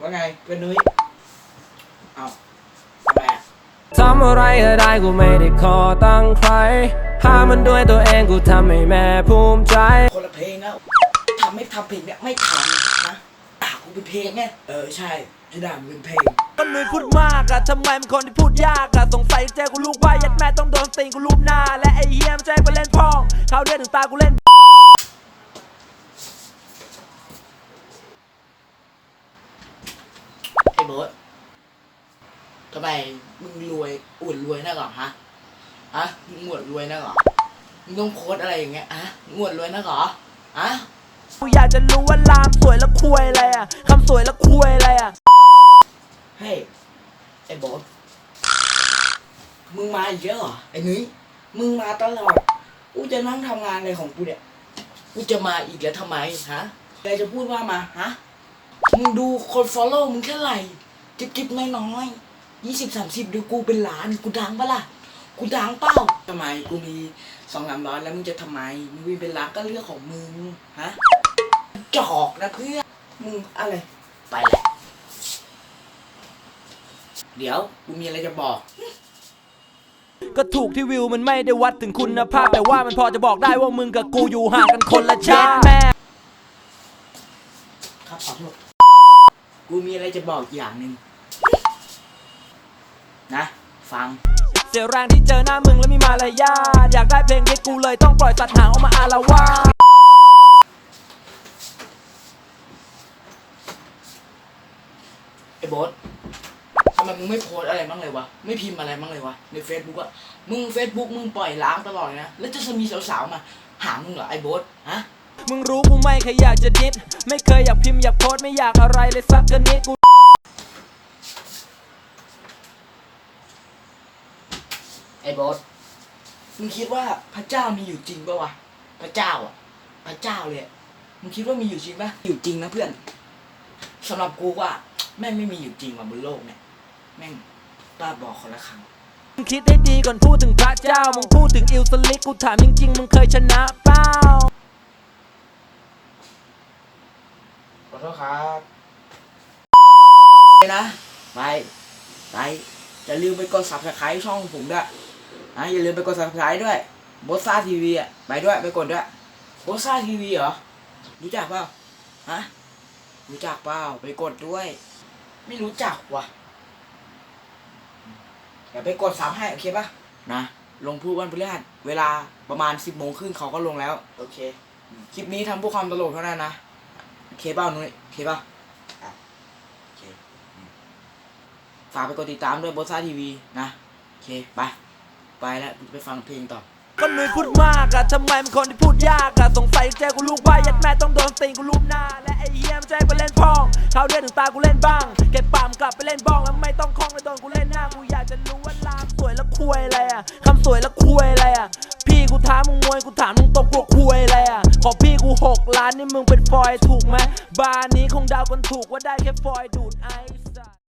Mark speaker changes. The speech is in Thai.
Speaker 1: ว่าไงเป็นนุ้ยเอาทำไมอะ
Speaker 2: ทำอะไรก็ได้กูไม่ได้ขอตั้งใครหามันด้วยตัวเองกูทำให้แม่ภูมิใจ
Speaker 1: คนละเพลงแล้วทำไม่ทำเพลงเนี่ยไม่ทำนะด่ากูเป็นเพลงไงเออใช่จะด่ามึงเป็นเพลง
Speaker 2: ก็นุยพูดมากอะทำไมมันคนที่พูดยากอะสงสัยเจอกูลูกว่ายัดแม่ต้องโดนตีนกูรูปหน้า และไอ้เฮียมนใจไปเล่นพ่องเขาเรียกถึงตากูเล่น
Speaker 1: ไอ้โบ๊ท ทำไมมึงรวยอุ่นรวยนักเหรอฮะฮะมึงอวดรวยนักเหรอมึงต้องโพสต์อะไรอย่างเงี้ยอะมึงอวดรวยนักเหรออะ
Speaker 2: กูอยากจะรู้ว่าลามสวยแล้วคุยอะไรอะคำสวยแล้วคุยอะไรอะ
Speaker 1: เฮ้ยไอ้โบ๊ทมึงมาอีกแล้วเหรอไอ้นุ้ยมึงมาตลอดกูจะนั่งทำงานอะไรของกูเนี่ยกูจะมาอีกแล้วทำไมฮะใครจะพูดว่ามาฮะมึงดูคนฟอลโล่มึงแค่ไหร่จิ๊บจิ๊บน้อยน้อ ยยี่สิบสามสิบดูกูเป็นล้าน กูดังปะล่ะ กูดังเปล่าทำไมกูมีสองสามร้อยแล้วมึงจะทำไม มึงมีเป็นล้านก็เรื่องของมึง ฮะ จอกนะเพื่อน มึงอะไร ไปแหละ เดี๋ยวกูมีอะไรจะบอก
Speaker 2: ก็ถูกที่วิวมันไม่ได้วัดถึงคุณภาพ แต่ว่ามันพอจะบอกได้ว่ามึงกับกูอยู่ห่างกันคนละชาติแม่
Speaker 1: ครับขอโทษกูมีอะไรจะบอกอีกอย่างหนึ่ง นะ ฟัง
Speaker 2: เสียแรงที่เจอหน้ามึงแล้วมีมารยาทอยากได้เพลงนี้กูเลยต้องปล่อยสัตว์หางออกมาอาละวาด
Speaker 1: ไอ้โบ๊ททำไมมึงไม่โพสต์อะไรบ้างเลยวะ ไม่พิมพ์อะไรบ้างเลยวะ ในเฟซบุ๊กอะมึงเฟซบุ๊กมึงปล่อยล้างตลอดเลยนะ แล้วจะมีสาวๆมาหามึงเหรอไอ้โบ๊ทฮะ
Speaker 2: มึงรู้กูไม่เคยอยากจะดิดไม่เคยอยากพิมพ์อยากโพสต์ไม่อยากอะไรเลยสักกะนิดกู
Speaker 1: ไอ้โบ๊ทมึงคิดว่าพระเจ้ามีอยู่จริงปะวะ พระเจ้าอะพระเจ้าเลยอะมึงคิดว่ามีอยู่จริงปะอยู่จริงนะเพื่อนสำหรับกูว่าแม่งไม่มีอยู่จริงว่ะบนโลกเนี่ย แม่งบ้าบอคนละครั้ง
Speaker 2: มึงคิดให้ดีก่อนพูดถึงพระเจ้า มึงพูดถึงอิลสลิกกูถามจริงๆ มึงเคยชนะเปล่า
Speaker 1: ขอโทษครับไปนะไปไปอย่าลืมไปกด subscribe ช่องผมด้วย นะอย่าลืมไปกด subscribe ด้วยโบซ่าทีวีอะไปด้วยไปกดด้วยโบซ่าทีวีเหรอรู้จักเปล่าฮะรู้จักเปล่าไปกดด้วย ไม่รู้จักว่ะเดี๋ยวไปกดซับให้โอเคป่ะนะลงพูดวันพฤหัสเวลาประมาณ10โมงครึ่งเขาก็ลงแล้ว โอเค คลิปนี้ทำเพื่อความตลกเท่านั้นนะโอเคเปล่านุ้ยโอเคเปล่าอะฝากไปกดติดตามด้วยบอสซ่าทีวีนะ โอเค ไป ไปแล้วไปฟังเพลงต่อ
Speaker 2: ก็นุยพูดมากอะทำไมมันคนที่พูดยากอะสงสัยเจกูลูกว่ายัดแม่ต้องโดนตีนกูรูปหน้า และไอ้เฮียมนใจไปเล่นพ่องเขาเรียกถึงตากูเล่นบ้าง เก็บปามกลับไปเล่นบ้องแล้วไม่ต้องคล้องแล้วโดนกูเล่นหน้ากูอยากจะรู้ว่าลามสวยแล้วคุยอะไรอะคำสวยแล้วคุยอะไรอะพี่กูท้ามึงมวยกูถามมึงตรงกูคุยอะไรอะขอพี่กูหกล้านนี่มึงเป็นฟอยล์ถูกไหมบาร์นี้คงเดาวกันถูกว่าได้แค่ฟอยล์ดูดไอซ์